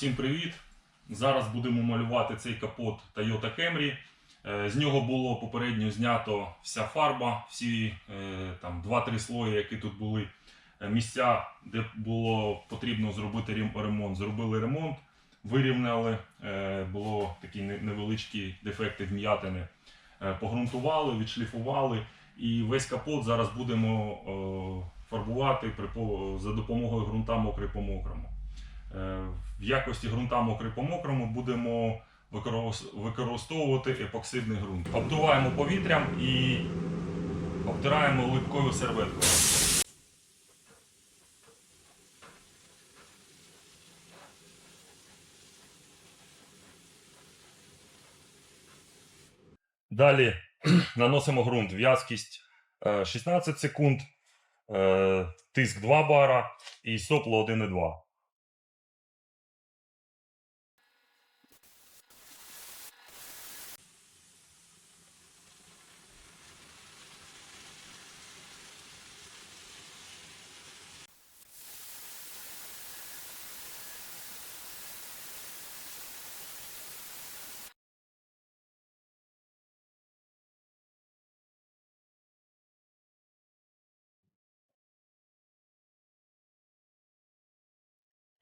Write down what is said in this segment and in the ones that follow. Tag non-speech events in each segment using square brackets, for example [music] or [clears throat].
Всім привіт! Зараз будемо малювати цей капот Toyota Camry. Е, З нього було попередньо знято вся фарба, всі е, там 2-3 слої, які тут були. Е, Місця, де було потрібно зробити рем- ремонт, зробили ремонт, вирівняли, було такі невеличкі дефекти вм'ятини. Погрунтували, відшліфували. І весь капот зараз будемо фарбувати за допомогою ґрунта мокрий по мокрому. Е, В якості ґрунта мокрий по мокрому будемо використовувати епоксидний ґрунт. Обдуваємо повітрям і обтираємо липкою серветкою. Далі [clears throat] наносимо ґрунт. В'язкість е, 16 секунд, е, тиск 2 бара і сопло 1,2.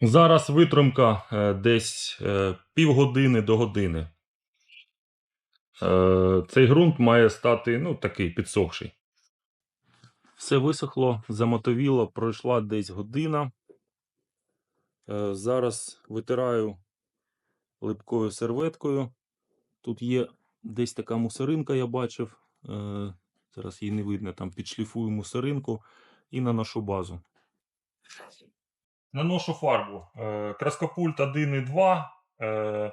Зараз витримка е, десь е, півгодини до години. Е, Цей ґрунт має стати ну, такий підсохший. Все висохло, замотовіло, пройшла десь година. Зараз витираю липкою серветкою. Тут є десь така мусоринка, я бачив. Зараз її не видно, там підшліфую мусоринку і наношу базу. Наношу фарбу. краскопульт Краскопульт 1,2, е,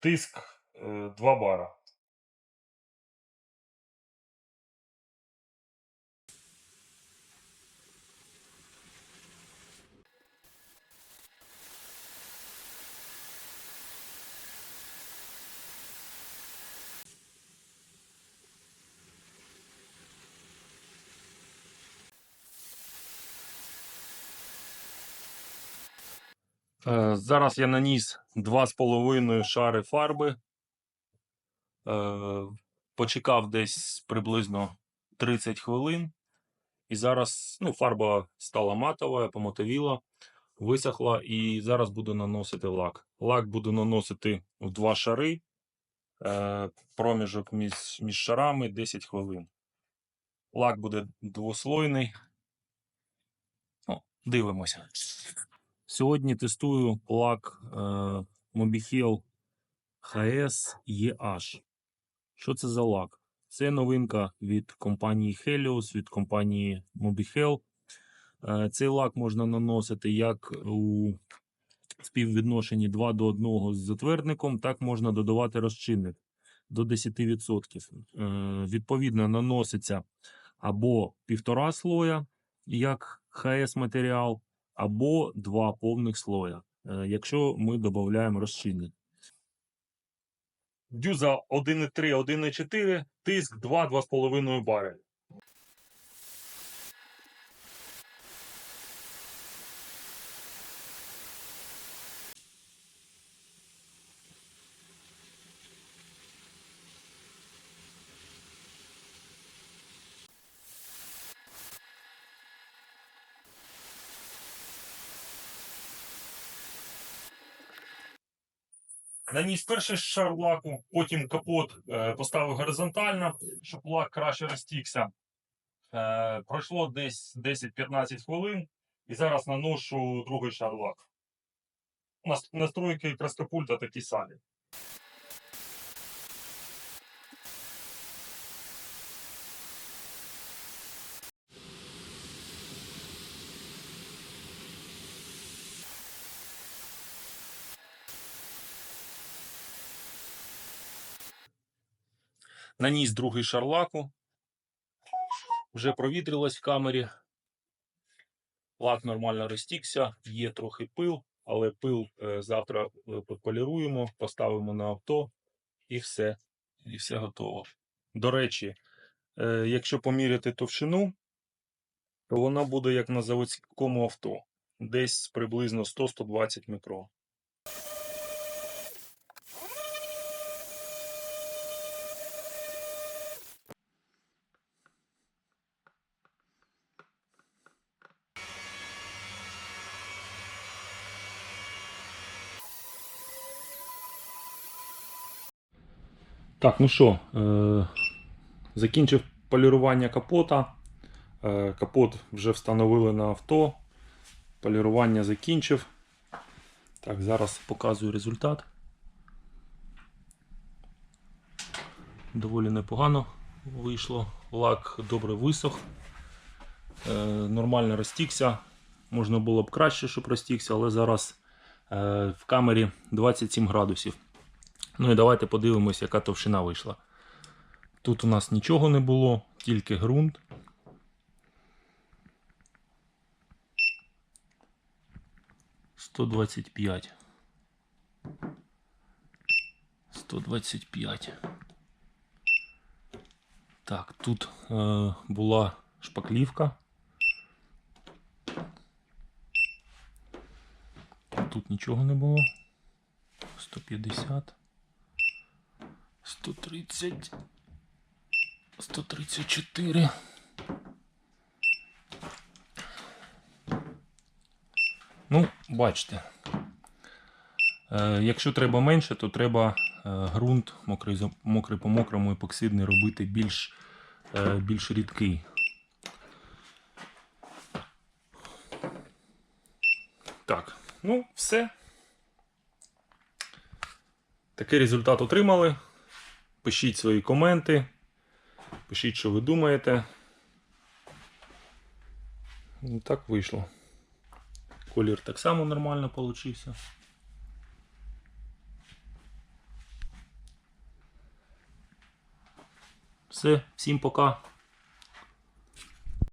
тиск е, 2 бара. Е, Зараз я наніс 2,5 шари фарби. Е, Почекав десь приблизно 30 хвилин. І зараз ну, фарба стала матова, помотовіла, висохла, і зараз буду наносити лак. Лак буду наносити в два шари. Е, Проміжок між, між шарами 10 хвилин. Лак буде двослойний. Ну, дивимося. Сьогодні тестую лак е, Mobihel HS EH. Що це за лак? Це новинка від компанії Helios, від компанії Mobihel. Е, цей лак можна наносити як у співвідношенні 2 до 1 з затвердником, так можна додавати розчинник до 10%. Е, відповідно, наноситься або півтора слоя, як HS матеріал, або два повних слоя, е, якщо ми додаємо розчинник. Дюза 1,3, 1,4, тиск 2-2,5 барель. Наніс перший шар лаку, потім капот е, поставив горизонтально, щоб лак краще розтікся. Е, пройшло десь 10-15 хвилин, і зараз наношу другий шар лаку. Настройки краскопульта такі самі. Наніс другий шар лаку. Вже провітрилось в камері. Лак нормально розтікся, є трохи пил, але пил е, завтра е, пополіруємо, поставимо на авто і все. І все готово. До речі, е, якщо поміряти товщину, то вона буде як на заводському авто, десь приблизно 100-120 мікрон. Так, ну що, е- закінчив полірування капота. Е- капот вже встановили на авто. Полірування закінчив. Так, зараз показую результат. Доволі непогано вийшло. Лак добре висох. Е, нормально розтікся. Можна було б краще, щоб розтікся, але зараз в камері 27 градусів. Ну і давайте подивимось, яка товщина вийшла. Тут у нас нічого не було, тільки ґрунт. Сто двадцять п'ять. Сто двадцять п'ять. Так, тут е, була шпаклівка. Тут нічого не було. 150. 130. 134. Ну, бачите. Е, якщо треба менше, то треба е, ґрунт мокрий, мокрий по мокрому епоксидний робити більш, е, більш рідкий. Так, ну, все. Такий результат отримали. Пишіть свої коменти. Пишіть, що ви думаєте. Ну, Так вийшло. Колір так само нормально получився. Все, всім пока.